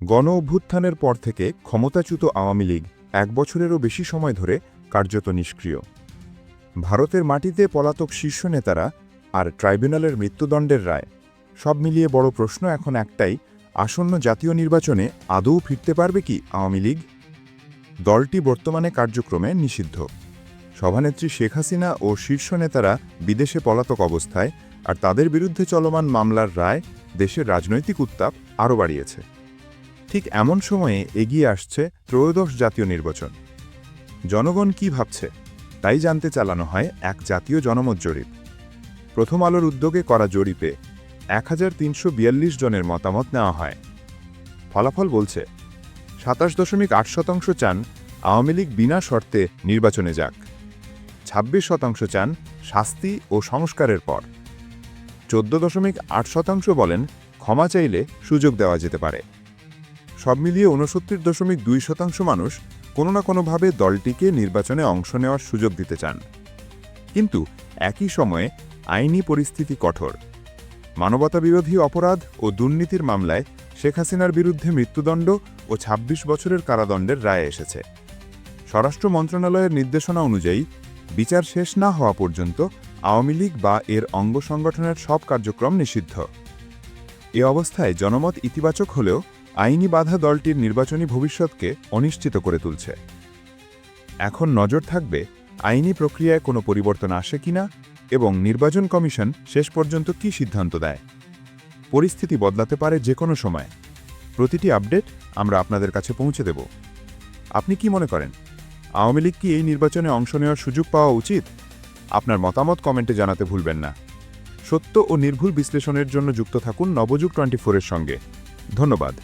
গণ অভ্যুত্থানের পর থেকে ক্ষমতাচ্যুত আওয়ামী লীগ এক বছরেরও বেশি সময় ধরে কার্যত নিষ্ক্রিয়। ভারতের মাটিতে পলাতক শীর্ষ নেতারা আর ট্রাইব্যুনালের মৃত্যুদণ্ডের রায়, সব মিলিয়ে বড় প্রশ্ন এখন একটাই, আসন্ন জাতীয় নির্বাচনে আদৌ ফিরতে পারবে কি আওয়ামী লীগ? দলটি বর্তমানে কার্যক্রমে নিষিদ্ধ। সভানেত্রী শেখ হাসিনা ও শীর্ষ নেতারা বিদেশে পলাতক অবস্থায় আর তাদের বিরুদ্ধে চলমান মামলার রায় দেশের রাজনৈতিক উত্তাপ আরও বাড়িয়েছে। ঠিক এমন সময়ে এগিয়ে আসছে ত্রয়োদশ জাতীয় নির্বাচন। জনগণ কি ভাবছে, তাই জানতে চালানো হয় এক জাতীয় জনমত জরিপ। প্রথম আলোর উদ্যোগে করা জরিপে এক হাজার তিনশো বিয়াল্লিশ জনের মতামত নেওয়া হয়। ফলাফল বলছে, সাতাশ দশমিক আট শতাংশ চান আওয়ামী লীগ বিনা শর্তে নির্বাচনে যাক। ছাব্বিশ শতাংশ চান শাস্তি ও সংস্কারের পর। চোদ্দ দশমিক আট শতাংশ বলেন ক্ষমা চাইলে সুযোগ দেওয়া যেতে পারে। সব মিলিয়ে ঊনসত্তর দশমিক দুই শতাংশ মানুষ কোনো না কোনোভাবে দলটিকে নির্বাচনে অংশ নেওয়ার সুযোগ দিতে চান। কিন্তু একই সময়ে আইনি পরিস্থিতি কঠোর। মানবতা বিরোধী অপরাধ ও দুর্নীতির মামলায় শেখ হাসিনার বিরুদ্ধে মৃত্যুদণ্ড ও ২৬ বছরের কারাদণ্ডের রায় এসেছে। স্বরাষ্ট্র মন্ত্রণালয়ের নির্দেশনা অনুযায়ী বিচার শেষ না হওয়া পর্যন্ত আওয়ামী লীগ বা এর অঙ্গ সংগঠনের সব কার্যক্রম নিষিদ্ধ। এ অবস্থায় জনমত ইতিবাচক হলেও আইনি বাধা দলটির নির্বাচনী ভবিষ্যৎকে অনিশ্চিত করে তুলছে। এখন নজর থাকবে আইনি প্রক্রিয়ায় কোনো পরিবর্তন আসে কিনা এবং নির্বাচন কমিশন শেষ পর্যন্ত কি সিদ্ধান্ত দেয়। পরিস্থিতি বদলাতে পারে যে কোনো সময়। প্রতিটি আপডেট আমরা আপনাদের কাছে পৌঁছে দেব। আপনি কি মনে করেন? আওয়ামী লীগ কি এই নির্বাচনে অংশ নেওয়ার সুযোগ পাওয়া উচিত? আপনার মতামত কমেন্টে জানাতে ভুলবেন না। সত্য ও নির্ভুল বিশ্লেষণের জন্য যুক্ত থাকুন নবযুগ টোয়েন্টি ফোরের সঙ্গে। ধন্যবাদ।